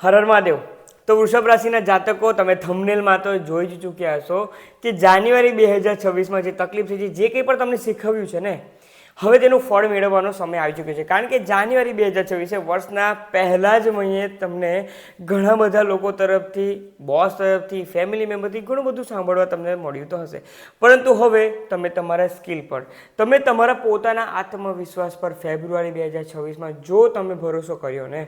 હરર મહાદેવ તો વૃષભ રાશિના જાતકો, તમે થંબનેલમાં તો જોઈ જ ચૂક્યા હશો કે જાન્યુઆરી બે હજાર છવ્વીસમાં જે તકલીફ છે, જે કંઈ પણ તમને શીખવ્યું છે ને, હવે તેનું ફળ મેળવવાનો સમય આવી ચૂક્યો છે. કારણ કે જાન્યુઆરી બે હજાર છવ્વીસે વર્ષના પહેલાં જ મહિને તમને ઘણા બધા લોકો તરફથી બોસ તરફથી ફેમિલી મેમ્બરથી ઘણું બધું સાંભળવા તમને મળ્યું તો હશે. પરંતુ હવે તમે તમારા સ્કિલ પર, તમે તમારા પોતાના આત્મવિશ્વાસ પર ફેબ્રુઆરી બે હજાર છવ્વીસમાં જો તમે ભરોસો કર્યો ને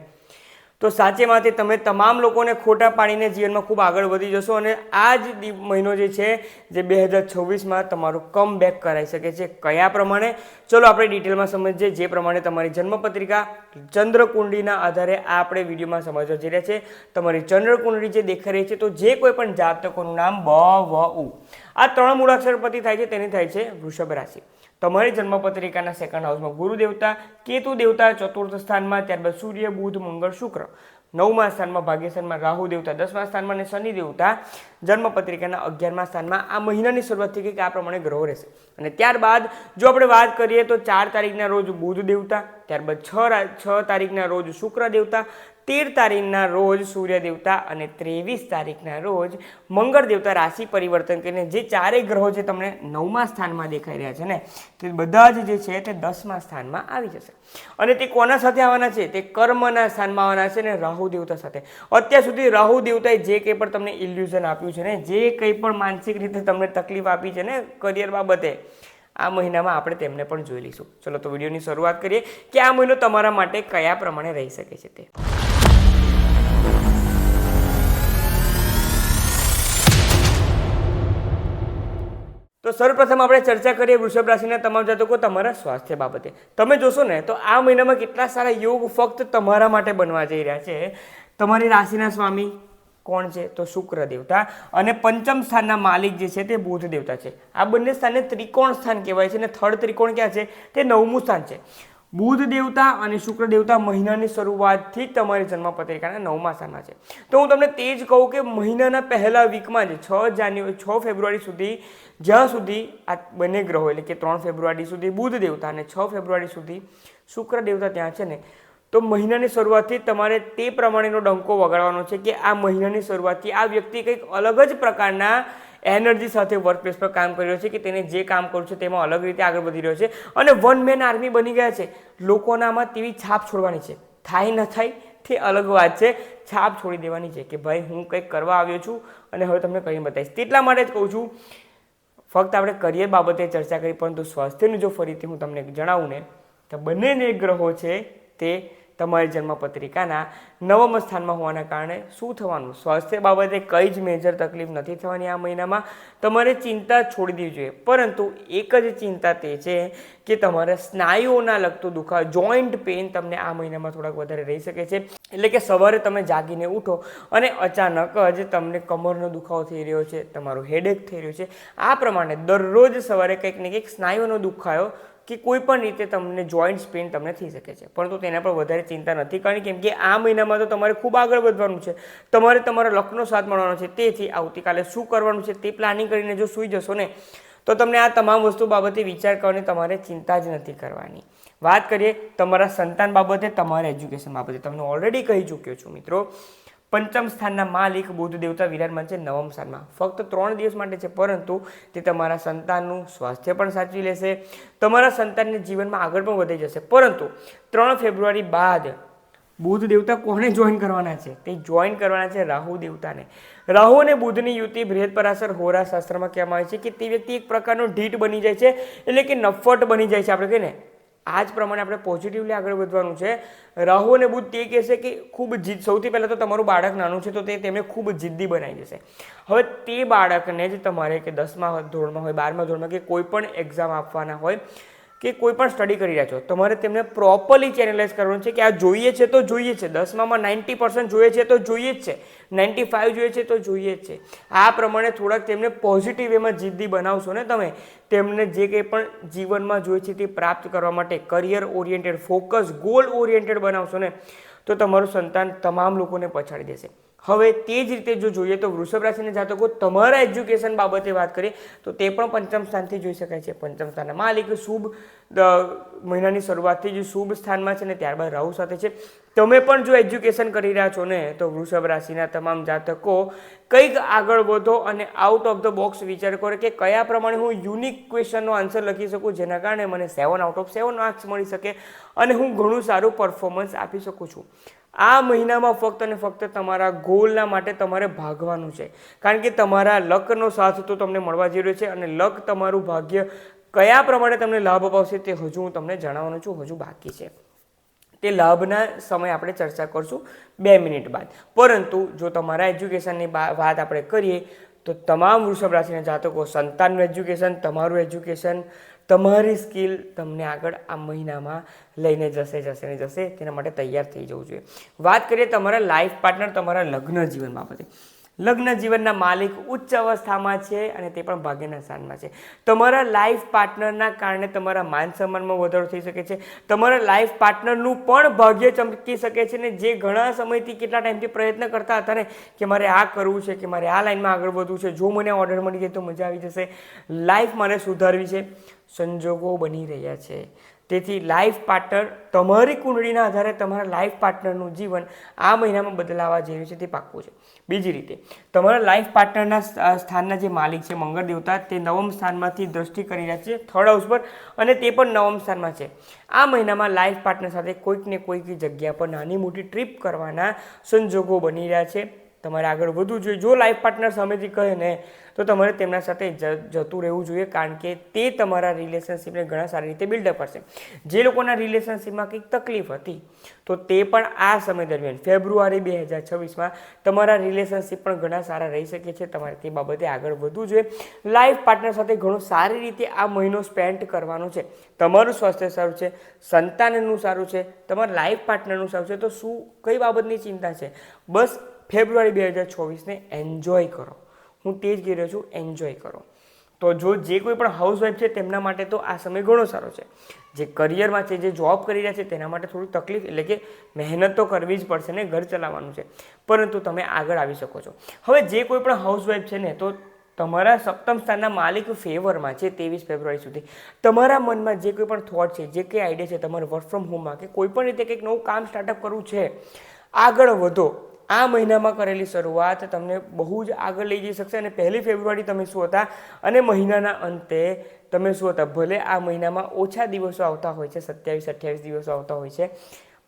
તો સાચેમાંથી તમે તમામ લોકોને ખોટા પાડીને જીવનમાં ખૂબ આગળ વધી જશો અને આ જ મહિનો જે છે, જે બે હજાર છવ્વીસમાં તમારું કમ બેક કરાવી શકે છે. કયા પ્રમાણે? ચલો આપણે ડિટેલમાં સમજીએ. જે પ્રમાણે તમારી જન્મપત્રિકા ચંદ્રકુંડીના આધારે આ આપણે વિડીયોમાં સમજવા જઈ રહ્યા છે. તમારી ચંદ્રકુંડી જે દેખાઈ રહી છે, તો જે કોઈ પણ જાતકોનું નામ બ, વ, ઉ. આ ત્રણ મૂળાક્ષરપતિ થાય છે, તેની થાય છે વૃષભ રાશિ. તમારી જન્મપત્રિકાના સેકન્ડ હાઉસમાં ગુરુ દેવતા, કેતુ દેવતા, ચતુર્થ સ્થાનમાં, ત્યારબાદ સૂર્ય, બુધ, મંગળ, શુક્ર. નવમા સ્થાનમાં ભાગ્યસ્થાનમાં રાહુ દેવતા, દસમા સ્થાનમાં અને શનિ દેવતા. જન્મપત્રિકાના અગિયારમા સ્થાનમાં આ મહિનાની શરૂઆતથી કંઈક આ પ્રમાણે ગ્રહો રહેશે. અને ત્યારબાદ જો આપણે વાત કરીએ તો ચાર તારીખના રોજ બુધ દેવતા, ત્યારબાદ છ છ તારીખના રોજ શુક્ર દેવતા તેર તારીખના રોજ સૂર્ય દેવતા અને ત્રેવીસ તારીખના રોજ મંગળ દેવતા રાશિ પરિવર્તન કરીને જે ચારેય ગ્રહો છે તમને નવમા સ્થાનમાં દેખાઈ રહ્યા છે ને, તે બધા જ જે છે તે દસમા સ્થાનમાં આવી જશે. અને તે કોના સાથે આવવાના છે? તે કર્મના સ્થાનમાં આવવાના છે ને, રાહુ દેવતા સાથે. અત્યાર સુધી રાહુ દેવતાએ જે કંઈ પણ તમને ઇલ્યુઝન આપ્યું છે ને, જે કંઈ પણ માનસિક રીતે તમને તકલીફ આપી છે ને કરિયર બાબતે, આ મહિનામાં આપણે તેમને પણ જોઈ લઈશું. ચલો, તો વિડીયોની શરૂઆત કરીએ કે આ મહિનો તમારા માટે કયા પ્રમાણે રહી શકે છે તે. તો સર્વપ્રથમ આપણે ચર્ચા કરીએ વૃષભ રાશિના તમામ જાતકો તમારા સ્વાસ્થ્ય બાબતે. તમે જોશો ને, તો આ મહિનામાં કેટલા સારા યોગ ફક્ત તમારા માટે બનવા જઈ રહ્યા છે. તમારી રાશિના સ્વામી કોણ છે? તો શુક્ર દેવતા. અને પંચમ સ્થાનના માલિક જે છે તે બુધ દેવતા છે. આ બંને સ્થાનને ત્રિકોણ સ્થાન કહેવાય છે અને થર્ડ ત્રિકોણ ક્યાં છે? તે નવમું સ્થાન છે. બુધ દેવતા અને શુક્ર દેવતા મહિનાની શરૂઆતથી જ તમારી જન્મપત્રિકાના નવમા સ્થાનમાં છે. તો હું તમને તે જ કહું કે મહિનાના પહેલા વીકમાં જ છ જાન્યુઆરી છ ફેબ્રુઆરી સુધી, જ્યાં સુધી આ બંને ગ્રહો એટલે કે ત્રણ ફેબ્રુઆરી સુધી બુધ દેવતા અને છ ફેબ્રુઆરી સુધી શુક્ર દેવતા ત્યાં છે ને, તો મહિનાની શરૂઆતથી તમારે તે પ્રમાણેનો ડંકો વગાડવાનો છે કે આ મહિનાની શરૂઆતથી આ વ્યક્તિ કંઈક અલગ જ પ્રકારના એનર્જી સાથે વર્કપ્લેસ પર કામ કરી રહ્યો છે કે તેને જે કામ કરવું છે તેમાં અલગ રીતે આગળ વધી રહ્યો છે. અને વન મેન આર્મી બની ગયા છે. લોકોનામાં તેવી છાપ છોડવાની છે. થાય ન થાય તે અલગ વાત છે. છાપ છોડી દેવાની છે કે ભાઈ હું કંઈક કરવા આવ્યો છું અને હવે તમને કરીને બતાવીશ. તેટલા માટે જ કહું છું, ફક્ત આપણે કરિયર બાબતે ચર્ચા કરી, પરંતુ સ્વાસ્થ્યનું જો ફરીથી હું તમને જણાવું ને, તો બંને જે ગ્રહો છે તે તમારી જન્મપત્રિકાના નવમ સ્થાનમાં હોવાના કારણે શું થવાનું? સ્વાસ્થ્ય બાબતે કઈ જ મેજર તકલીફ નથી થવાની આ મહિનામાં. તમારે ચિંતા છોડી દેવી જોઈએ. પરંતુ એક જ ચિંતા તે છે કે તમારે સ્નાયુઓના લગતું દુખાવો જોઈન્ટ પેઇન તમને આ મહિનામાં થોડાક વધારે રહી શકે છે. એટલે કે સવારે તમે જાગીને ઉઠો અને અચાનક જ તમને કમરનો દુખાવો થઈ રહ્યો છે, તમારો હેડેક થઈ રહ્યો છે. આ પ્રમાણે દરરોજ સવારે કંઈક ને કંઈક સ્નાયુઓનો દુખાવો કે કોઈ પણ રીતે તમને જોઈન્ટ પેઇન તમને થઈ શકે છે. પરંતુ તેના પર વધારે ચિંતા નથી કારણ કેમ કે આ મહિનામાં તો તમારે ખૂબ આગળ વધવાનું છે. તમારે તમારા લખનો સાથ મળવાનો છે. તેથી આવતીકાલે શું કરવાનું છે તે પ્લાનિંગ કરીને જો સૂઈ જશો ને, તો તમને આ તમામ વસ્તુ બાબતે વિચાર કરવાની તમારે ચિંતા જ નથી કરવાની. વાત કરીએ તમારા સંતાન બાબતે, તમારા એજ્યુકેશન બાબતે. તમને ઓલરેડી કહી ચૂક્યો છું મિત્રો. પંચમ સ્થાનના માલિક બુદ્ધ દેવતા વિરાજમાન છે નવમ સ્થાનમાં. ફક્ત ત્રણ દિવસ માટે છે, પરંતુ તે તમારા સંતાનનું સ્વાસ્થ્ય પણ સાચવી લેશે. તમારા સંતાનને જીવનમાં આગળ પણ વધી જશે. પરંતુ ત્રણ ફેબ્રુઆરી બાદ બુધ દેવતા કોને જોઈન કરવાના છે? તે જોઈન કરવાના છે રાહુ દેવતાને. રાહુ અને બુધની યુતિ બૃહદ પરાસર હોરા શાસ્ત્રમાં કહેવામાં આવે છે કે તે વ્યક્તિ એક પ્રકારનો ઢીટ બની જાય છે, એટલે કે નફટ બની જાય છે, આપણે કહીએ ને. આ જ પ્રમાણે આપણે પોઝિટિવલી આગળ વધવાનું છે. રાહુ અને બુદ્ધ તે કહેશે કે ખૂબ જીદ સૌથી પહેલાં તો તમારું બાળક નાનું છે તો તે તેમને ખૂબ જિદ્દી બનાવી જશે હવે તે બાળકને જ તમારે કે દસમા ધોરણમાં હોય, બારમા ધોરણમાં કે કોઈ પણ એક્ઝામ આપવાના હોય કે કોઈ પણ સ્ટડી કરી રહ્યા છો, તમારે તેમને પ્રોપરલી ચેનલાઇઝ કરવાનું છે કે આ જોઈએ છે તો જોઈએ છે. દસમામાં નાઇન્ટી પર્સન્ટ જોઈએ છે તો જોઈએ જ છે. નાઇન્ટી ફાઇવ જોઈએ છે તો જોઈએ જ છે. આ પ્રમાણે થોડાક તેમને પોઝિટિવ એમાં જિદ્દી બનાવશો ને તમે. તેમને જે કંઈ પણ જીવનમાં જોઈએ છે તે પ્રાપ્ત કરવા માટે career oriented focus goal oriented બનાવશો ને, તો તમારું સંતાન તમામ લોકોને પછાડી દેશે. હવે તે જ રીતે જો જોઈએ તો વૃષભ રાશિના જાતકો તમારા એજ્યુકેશન બાબતે વાત કરીએ તો તે પણ પંચમ સ્થાનથી જોઈ શકાય છે. પંચમ સ્થાનના માલિક શુભ મહિનાની શરૂઆતથી જ શુભ સ્થાનમાં છે ને ત્યારબાદ રાહુ સાથે છે. તમે પણ જો એજ્યુકેશન કરી રહ્યા છો ને તો વૃષભ રાશિના તમામ જાતકો કંઈક આગળ વધો અને આઉટ ઓફ ધ બોક્સ વિચાર કરો કે કયા પ્રમાણે હું યુનિક ક્વેશ્ચનનો આન્સર લખી શકું જેના કારણે મને seven out of seven marks મળી શકે અને હું ઘણું સારું પરફોર્મન્સ આપી શકું છું. આ મહિનામાં ફક્ત અને ફક્ત તમારા ગોલના માટે તમારે ભાગવાનું છે. કારણ કે તમારા લકનો સાથ તો તમને મળવા જઈ રહ્યો છે અને લક તમારું ભાગ્ય કયા પ્રમાણે તમને લાભ અપાવશે તે હજુ હું તમને જણાવવાનું છું, હજુ બાકી છે. તે લાભના સમય આપણે ચર્ચા કરશું બે મિનિટ બાદ. પરંતુ જો તમારા એજ્યુકેશનની વાત આપણે કરીએ, તો તમામ વૃષભ રાશિના જાતકો, સંતાનનું એજ્યુકેશન, તમારું એજ્યુકેશન તમારી સ્કિલ તમને આગળ આ મહિનામાં લઈને જશે જશે ને જશે, તેના માટે તૈયાર થઈ જવું જોઈએ. વાત કરીએ તમારા લાઈફ પાર્ટનર તમારા લગ્ન જીવન બાબતે. લગ્ન જીવનના માલિક ઉચ્ચ અવસ્થામાં છે અને તે પણ ભાગ્યના સ્થાનમાં છે. તમારા લાઈફ પાર્ટનરના કારણે તમારા માન સન્માનમાં વધારો થઈ શકે છે. તમારા લાઈફ પાર્ટનરનું પણ ભાગ્ય ચમકી શકે છે ને જે ઘણા સમયથી કેટલા ટાઈમથી પ્રયત્ન કરતા હતા ને કે મારે આ કરવું છે, કે મારે આ લાઈનમાં આગળ વધવું છે, જો મને ઓર્ડર મળી જાય તો મજા આવી જશે. લાઈફ મારે સુધારવી છે. સંજોગો બની રહ્યા છે. તેથી લાઈફ પાર્ટનર તમારી કુંડળીના આધારે તમારા લાઈફ પાર્ટનરનું જીવન આ મહિનામાં બદલાવા રહ્યું છે તે પાક્કું છે. બીજી રીતે, તમારા લાઈફ પાર્ટનરના સ્થ- સ્થાનના જે માલિક છે, મંગળ દેવતા, તે નવમ સ્થાનમાંથી દ્રષ્ટિ કરી રહ્યા છે થર્ડ હાઉસ પર, અને તે પણ નવમ સ્થાનમાં છે. આ મહિનામાં લાઈફ પાર્ટનર સાથે કોઈક ને કોઈક જગ્યા પર નાની મોટી ટ્રીપ કરવાના સંજોગો બની રહ્યા છે. તમારે આગળ વધવું જોઈએ. જો લાઈફ પાર્ટનર સામેથી કહે ને, તો તમારે તેમના સાથે જતું રહેવું જોઈએ, કારણ કે તે તમારા રિલેશનશિપને ઘણા સારી રીતે બિલ્ડઅપ કરશે. જે લોકોના રિલેશનશીપમાં કંઈક તકલીફ હતી, તો તે પણ આ સમય દરમિયાન, ફેબ્રુઆરી બે હજાર છવ્વીસમાં તમારા રિલેશનશિપ પણ ઘણા સારા રહી શકે છે. તમારે તે બાબતે આગળ વધવું જોઈએ. લાઈફ પાર્ટનર સાથે ઘણો સારી રીતે આ મહિનો સ્પેન્ડ કરવાનો છે. તમારું સ્વાસ્થ્ય સારું છે, સંતાનનું સારું છે, તમારા લાઈફ પાર્ટનરનું સારું છે. તો શું, કઈ બાબતની ચિંતા છે? બસ ફેબ્રુઆરી બે હજાર ચોવીસને એન્જોય કરો. હું તે જ કહી રહ્યો છું એન્જોય કરો. તો જો જે કોઈ પણ હાઉસવાઈફ છે, તેમના માટે તો આ સમય ઘણો સારો છે. જે કરિયરમાં છે, જે જોબ કરી રહ્યા છે, તેના માટે થોડી તકલીફ એટલે કે મહેનત તો કરવી જ પડશે ને, ઘર ચલાવવાનું છે. પરંતુ તમે આગળ આવી શકો છો. હવે જે કોઈ પણ હાઉસવાઈફ છે ને, તો તમારા સપ્તમ સ્થાનના માલિક ફેવરમાં છે ત્રેવીસ ફેબ્રુઆરી સુધી. તમારા મનમાં જે કોઈ પણ થોટ છે, જે કંઈ આઈડિયા છે, તમારે વર્ક ફ્રોમ હોમમાં કે કોઈ પણ રીતે કંઈક નવું કામ સ્ટાર્ટઅપ કરવું છે, આગળ વધો. આ મહિનામાં કરેલી શરૂઆત તમને બહુ જ આગળ લઈ જઈ શકશે અને પહેલી ફેબ્રુઆરી તમે શું હતા અને મહિનાના અંતે તમે શું હતા? ભલે આ મહિનામાં ઓછા દિવસો આવતા હોય છે, સત્યાવીસ, અઠ્યાવીસ દિવસો આવતા હોય છે,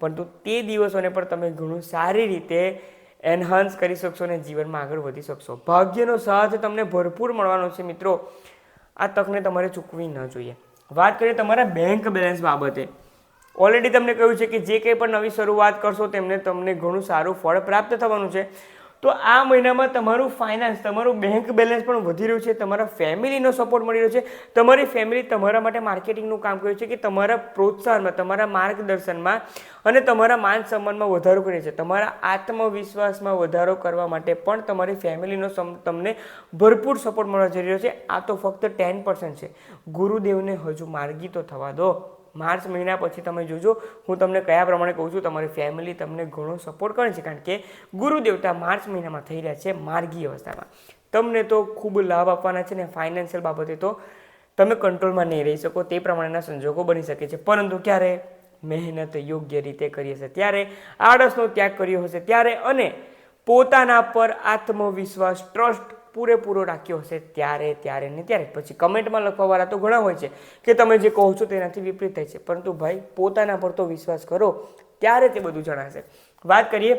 પરંતુ તે દિવસોને પણ તમે ઘણું સારી રીતે એન્હાન્સ કરી શકશો અને જીવનમાં આગળ વધી શકશો. ભાગ્યનો સાથ તમને ભરપૂર મળવાનો છે મિત્રો. આ તકને તમારે ચૂકવી ન જોઈએ. વાત કરીએ તમારા બેંક બેલેન્સ બાબતે. ઓલરેડી તમને કહ્યું છે કે જે કંઈ પણ નવી શરૂઆત કરશો, તેમને તમને ઘણું સારું ફળ પ્રાપ્ત થવાનું છે. તો આ મહિનામાં તમારું ફાઇનાન્સ તમારું બેંક બેલેન્સ પણ વધી રહ્યું છે, તમારા ફેમિલીનો સપોર્ટ મળી રહ્યો છે. તમારી ફેમિલી તમારા માટે માર્કેટિંગનું કામ કર્યું છે કે તમારા પ્રોત્સાહનમાં, તમારા માર્ગદર્શનમાં અને તમારા માન સન્માનમાં વધારો કરે છે. તમારા આત્મવિશ્વાસમાં વધારો કરવા માટે પણ તમારી ફેમિલીનો તમને ભરપૂર સપોર્ટ મળવા જઈ રહ્યો છે. આ તો ફક્ત ટેન પર્સન્ટ છે. ગુરુદેવને હજુ માર્ગી તો થવા દો. માર્ચ મહિના પછી તમે જોજો. હું તમને કયા પ્રમાણે કહું છું, તમારી ફેમિલી તમને ઘણો સપોર્ટ કરે છે. કારણ કે ગુરુદેવતા માર્ચ મહિનામાં થઈ રહ્યા છે માર્ગી અવસ્થામાં. તમને તો ખૂબ લાભ આપવાના છે ને ફાઇનાન્શિયલ બાબતે તો તમે કંટ્રોલમાં નહીં રહી શકો, તે પ્રમાણેના સંજોગો બની શકે છે. પરંતુ ક્યારે? મહેનત યોગ્ય રીતે કરી હશે. ત્યારે આળસનો ત્યાગ કર્યો હશે. ત્યારે અને પોતાના પર આત્મવિશ્વાસ ટ્રસ્ટ પૂરેપૂરો રાખ્યો હશે ત્યારે ત્યારે ને ત્યારે. પછી કમેન્ટમાં લખવાવાળા તો ઘણા હોય છે કે તમે જે કહો છો તેનાથી વિપરીત થાય છે. પરંતુ ભાઈ, પોતાના પર તો વિશ્વાસ કરો, ત્યારે તે બધું જણાશે. વાત કરીએ,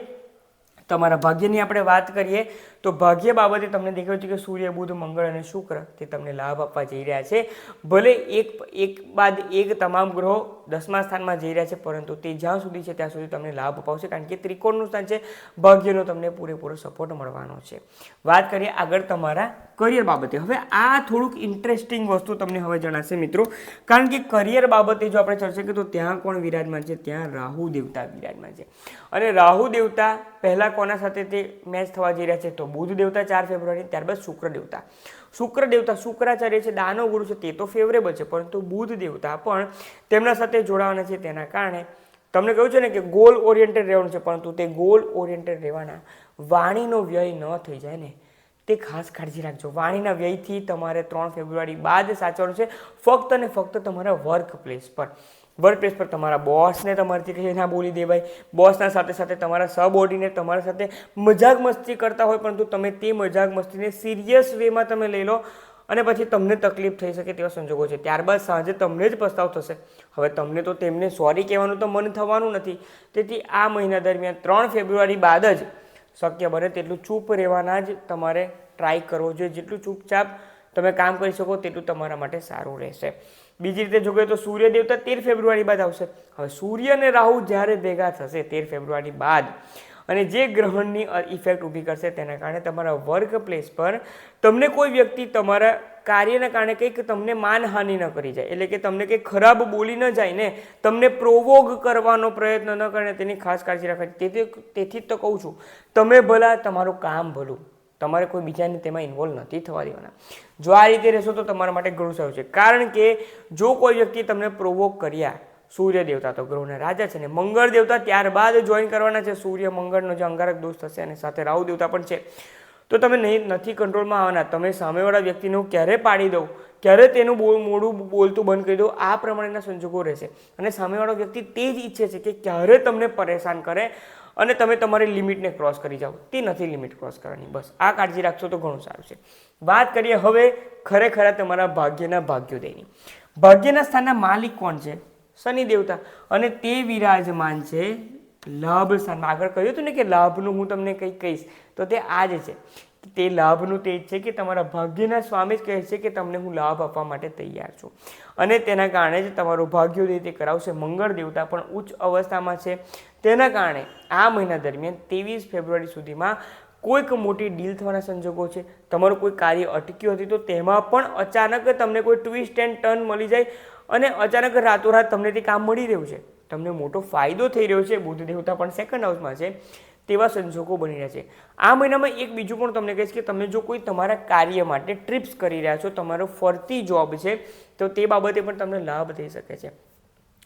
તમારા ભાગ્યની આપણે વાત કરીએ તો ભાગ્ય બાબતે તમને દેખાયું છે કે સૂર્ય, બુધ, મંગળ અને શુક્ર તે તમને લાભ આપવા જઈ રહ્યા છે. ભલે એક એક બાદ એક તમામ ગ્રહો દસમા સ્થાનમાં જઈ રહ્યા છે, પરંતુ તે જ્યાં સુધી છે ત્યાં સુધી તમને લાભ અપાવશે, કારણ કે ત્રિકોણનું સ્થાન છે. ભાગ્યનો તમને પૂરેપૂરો સપોર્ટ મળવાનો છે. વાત કરીએ આગળ તમારા કરિયર બાબતે. હવે આ થોડુંક ઇન્ટરેસ્ટિંગ વસ્તુ તમને હવે જણાશે મિત્રો. કારણ કે કરિયર બાબતે જો આપણે ચર્ચા કરીએ તો ત્યાં કોણ વિરાજમાન છે? ત્યાં રાહુ દેવતા વિરાજમાન છે. અને રાહુ દેવતા પહેલાં કોના સાથે તે મેચ થવા જઈ રહ્યા છે? તો બુધ દેવતા ચાર ફેબ્રુઆરી, ત્યારબાદ શુક્ર દેવતા. શુક્ર દેવતા શુક્રાચાર્ય છે દાનવ ગુરુ છે, તે તો ફેવરેબલ છે, પરંતુ બુધ દેવતા પણ તેમના સાથે જોડાવાના છે, તેના કારણે તમને કહ્યું છે ને કે ગોલ ઓરિએન્ટેડ રહેવાનું છે, પરંતુ તે ગોલ ઓરિએન્ટેડ રહેવાના વાણીનો વ્યય ન થઈ જાય ને. તે ખાસ કાળજી રાખજો. વાણીના વ્યયથી તમારે ત્રણ ફેબ્રુઆરી બાદ સાચવાનું છે. ફક્ત અને ફક્ત તમારા વર્ક પ્લેસ પર. વર્ક પ્લેસ પર તમારા બોસને તમારાથી કહીએ ના બોલી દેવાય. બોસના સાથે સાથે તમારા સબઓર્ડિનેટ તમારા સાથે મજાક મસ્તી કરતા હોય, પરંતુ તમે તે મજાક મસ્તીને સિરિયસ વેમાં તમે લઈ લો અને પછી તમને તકલીફ થઈ શકે તેવા સંજોગો છે. ત્યારબાદ સાંજે તમને જ પસ્તાવ થશે. હવે તમને તો તેમને સોરી કહેવાનું તો મન થવાનું નથી. તેથી આ મહિના દરમિયાન ત્રણ ફેબ્રુઆરી બાદ જ શક્ય બને તેટલું ચૂપ રહેવાના જ તમારે ટ્રાય કરવો જોઈએ. જેટલું ચૂપચાપ તમે કામ કરી શકો, તેટલું તમારા માટે સારું રહેશે. બીજી રીતે જોઈએ તો સૂર્ય દેવતા તેર ફેબ્રુઆરી બાદ આવશે. હવે સૂર્ય અને રાહુ જ્યારે ભેગા થશે તેર ફેબ્રુઆરી બાદ. અને જે ગ્રહણની ઇફેક્ટ ઊભી કરશે તેના કારણે તમારા વર્ક પ્લેસ પર તમને કોઈ વ્યક્તિ તમારા કાર્યના કારણે કંઈક તમને માનહાનિ ન કરી જાય. એટલે કે તમને કંઈક ખરાબ બોલી ન જાય ને, તમને પ્રોવોગ કરવાનો પ્રયત્ન ન કરે તેની ખાસ કાળજી રાખવાની. તેથી તેથી જ તો કહું છું. તમે ભલા તમારું કામ ભલું. તમારે કોઈ બીજાને તેમાં ઇન્વોલ્વ નથી થવા દેવાના. જો આ રીતે રહેશો તો તમારા માટે ઘણું સારું છે. કારણ કે જો કોઈ વ્યક્તિ તમને પ્રોવોક કર્યા, સૂર્ય દેવતા તો ગ્રહોના રાજા છે ને મંગળ દેવતા ત્યારબાદ જોઈન કરવાના છે. સૂર્ય મંગળનો જે અંગારક દોષ થશે અને સાથે રાહુ દેવતા પણ છે. તો તમે નહીં, નથી કંટ્રોલમાં આવવાના. તમે સામેવાળા વ્યક્તિને હું ક્યારે પાડી દઉં? ક્યારે તેનું બોલ, મોડું બોલતું બંધ કરી દઉં? આ પ્રમાણેના સંજોગો રહેશે. અને સામેવાળો વ્યક્તિ તે જ ઈચ્છે છે કે ક્યારે તમને પરેશાન કરે અને તમે તમારી લિમિટને ક્રોસ કરી જાઓ. તે નથી લિમિટ ક્રોસ કરવાની. બસ, આ કાળજી રાખશો તો ઘણું સારું છે. વાત કરીએ હવે ખરેખર તમારા ભાગ્યના ભાગ્યોદયની. ભાગ્યના સ્થાનના માલિક કોણ છે? શનિ દેવતા અને તે વિરાજમાન છે લાભ સ્થાનમાં આગળ કહ્યું હતું ને કે લાભનું હું તમને કંઈક કહીશ. તો તે આ જ છે. તે લાભનું તે જ છે કે તમારા ભાગ્યના સ્વામી જ કહે છે કે તમને હું લાભ આપવા માટે તૈયાર છું. અને તેના કારણે જ તમારું ભાગ્યોદય તે કરાવશે મંગળ દેવતા પણ ઉચ્ચ અવસ્થામાં છે. તેના કારણે આ મહિના દરમિયાન ત્રેવીસ ફેબ્રુઆરી સુધીમાં કોઈક મોટી ડીલ થવાના સંજોગો છે. તમારું કોઈ કાર્ય અટક્યું હતું તો તેમાં પણ અચાનક તમને કોઈ ટ્વિસ્ટ એન્ડ ટર્ન મળી જાય અને અચાનક રાતોરાત તમને તે કામ મળી રહ્યું છે. તમને મોટો ફાયદો થઈ રહ્યો છે, બુદ્ધ દેવતા પણ સેકન્ડ હાઉસમાં છે, તેવા સંજોગો બની રહ્યા છે. આ મહિનામાં એક બીજું પણ તમને કહીશ કે તમે જો કોઈ તમારા કાર્ય માટે ટ્રીપ્સ કરી રહ્યા છો, તમારો ફરતી જોબ છે, તો તે બાબતે પણ તમને લાભ થઈ શકે છે.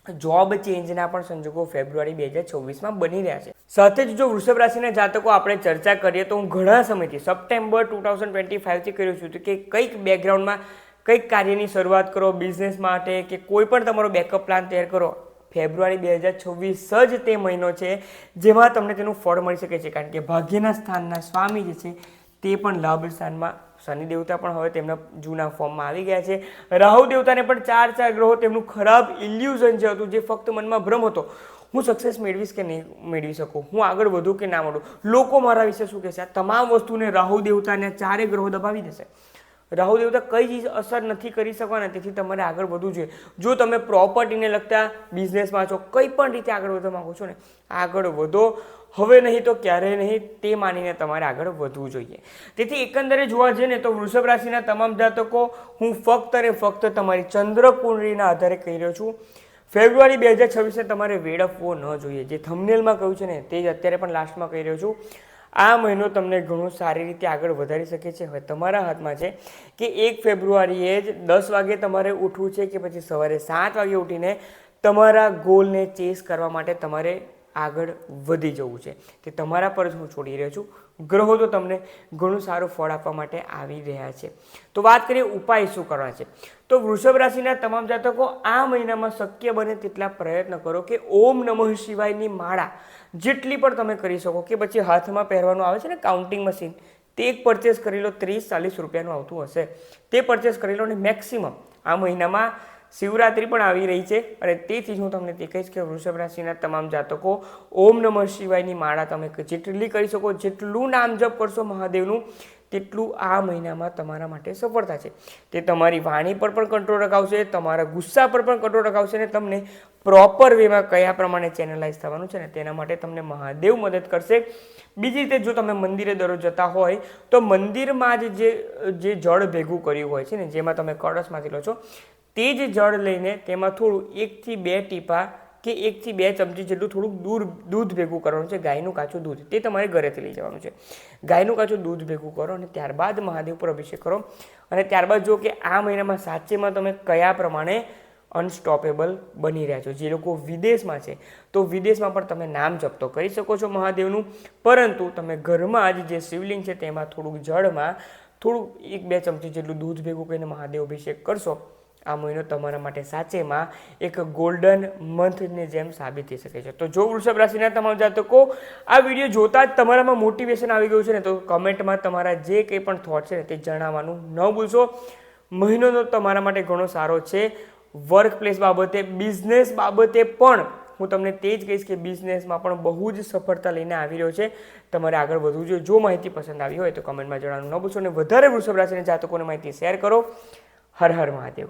જોબ ચેન્જના પણ સંજોગો ફેબ્રુઆરી બે હજાર ચોવીસમાં બની રહ્યા છે. સાથે જ જો વૃષભ રાશિના જાતકો આપણે ચર્ચા કરીએ, તો હું ઘણા સમયથી સપ્ટેમ્બર ટુ થાઉઝન્ડ ટ્વેન્ટી ફાઇવથી કર્યું છું કે કંઈક બેકગ્રાઉન્ડમાં કંઈક કાર્યની શરૂઆત કરો બિઝનેસ માટે કે કોઈ પણ તમારો બેકઅપ પ્લાન તૈયાર કરો ફેબ્રુઆરી બે હજાર છવ્વીસ જ તે મહિનો છે, જેમાં તમને તેનું ફળ મળી શકે છે. કારણ કે ભાગ્યના સ્થાનના સ્વામી જે છે, તે પણ લાભ સ્થાનમાં શનિ દેવતા પણ હવે તેમના જૂના ફોર્મમાં આવી ગયા છે. રાહુ દેવતાને પણ ચાર ચાર ગ્રહો તેમનું ખરાબ ઇલ્યુઝન જે હતું, જે ફક્ત મનમાં ભ્રમ હતો, હું સક્સેસ મેળવીશ કે નહીં મેળવી શકું? હું આગળ વધુ કે ના મળું લોકો મારા વિશે શું કહેશે? આ તમામ વસ્તુને રાહુ દેવતાને ચારે ગ્રહો દબાવી દેશે. રાહુ દેવતા કઈ જ અસર નથી કરી શકવાના, તેથી તમારે આગળ વધવું જોઈએ. જો તમે પ્રોપર્ટીને લગતા બિઝનેસમાં છો, કંઈ પણ રીતે આગળ વધવા માગો છો ને, આગળ વધો. હવે નહીં તો ક્યારેય નહીં, તે માનીને તમારે આગળ વધવું જોઈએ. તેથી એકંદરે જોવા જઈએ ને તો વૃષભ રાશિના તમામ જાતકો, હું ફક્ત અને ફક્ત તમારી ચંદ્ર કુંડળીના આધારે કહી રહ્યો છું. ફેબ્રુઆરી બે હજાર છવ્વીસને તમારે વેડફવો ન જોઈએ. જે થમનેલમાં કહ્યું છે ને, તે જ અત્યારે પણ લાસ્ટમાં કહી રહ્યો છું. આ મહિનો તમને ઘણું સારી રીતે આગળ વધારી શકે છે. હવે તમારા હાથમાં છે કે એક ફેબ્રુઆરીએ જ દસ વાગે તમારે ઉઠવું છે કે પછી સવારે સાત વાગે ઉઠીને તમારા ગોલને ચેસ કરવા માટે તમારે આગળ વધી જવું છે. તે તમારા પર જ હું છોડી રહ્યો છું. ગ્રહો તો તમને ઘણું સારું ફળ આપવા માટે આવી રહ્યા છે. તો વાત કરીએ ઉપાય શું કરવા છે? તો વૃષભ રાશિના તમામ જાતકો આ મહિનામાં શક્ય બને તેટલા પ્રયત્ન કરો કે ઓમ નમઃ શિવાયની માળા જેટલી પણ તમે કરી શકો કે પછી હાથમાં પહેરવાનું આવે છે ને કાઉન્ટિંગ મશીન, તે એક પરચેસ કરી લો ત્રીસ ચાલીસ રૂપિયાનું આવતું હશે. તે પરચેસ કરી લો ને મેક્સિમમ આ મહિનામાં શિવરાત્રિ પણ આવી રહી છે અને તેથી જ હું તમને તે કહીશ કે વૃષભ રાશિના તમામ જાતકો ઓમ નમઃ શિવાયની માળા તમે જેટલી કરી શકો, જેટલું નામ જપ કરશો મહાદેવનું, તેટલું આ મહિનામાં તમારા માટે સફળતા છે. તે તમારી વાણી પર પણ કંટ્રોલ રખાવશે, તમારા ગુસ્સા પર પણ કંટ્રોલ રખાવશે અને તમને પ્રોપર વેમાં કયા પ્રમાણે ચેનલાઇઝ થવાનું છે ને તેના માટે તમને મહાદેવ મદદ કરશે. બીજી રીતે જો તમે મંદિરે દરરોજ જતા હોય, તો મંદિરમાં જ જે જે જળ ભેગું કર્યું હોય છે ને, જેમાં તમે કળશમાંથી લો છો તે જ જળ લઈને તેમાં થોડું એકથી બે ટીપા કે એકથી બે ચમચી જેટલું થોડુંક દૂર, દૂધ ભેગું કરવાનું છે, ગાયનું કાચું દૂધ. તે તમારે ઘરેથી લઈ જવાનું છે. ગાયનું કાચું દૂધ ભેગું કરો અને ત્યારબાદ મહાદેવ પર અભિષેક કરો. અને ત્યારબાદ જો કે આ મહિનામાં સાચેમાં તમે કયા પ્રમાણે અનસ્ટોપેબલ બની રહ્યા છો? જે લોકો વિદેશમાં છે, તો વિદેશમાં પણ તમે નામ જપતો કરી શકો છો મહાદેવનું. પરંતુ તમે ઘરમાં જ જે શિવલિંગ છે તેમાં થોડુંક જળમાં થોડુંક એક બે ચમચી જેટલું દૂધ ભેગું કરીને મહાદેવ અભિષેક કરશો આ મહિનો તમારા માટે સાચેમાં એક ગોલ્ડન મંથની જેમ સાબિત થઈ શકે છે. તો જો વૃષભ રાશિના તમામ જાતકો આ વીડિયો જોતા જ તમારામાં મોટિવેશન આવી ગયું છે ને, તો કમેન્ટમાં તમારા જે કંઈ પણ થોટ છે ને, તે જણાવવાનું ન ભૂલશો. મહિનો તો તમારા માટે ઘણો સારો છે. વર્ક પ્લેસ બાબતે બિઝનેસ બાબતે પણ હું તમને તે જ કહીશ કે બિઝનેસમાં પણ બહુ જ સફળતા લઈને આવી રહ્યો છે. તમારે આગળ વધવું જોઈએ. જો માહિતી પસંદ આવી હોય તો કમેન્ટમાં જણાવવાનું ન ભૂલશો અને વધારે વૃષભ રાશિના જાતકોને માહિતી શેર કરો. હર હર મહાદેવ.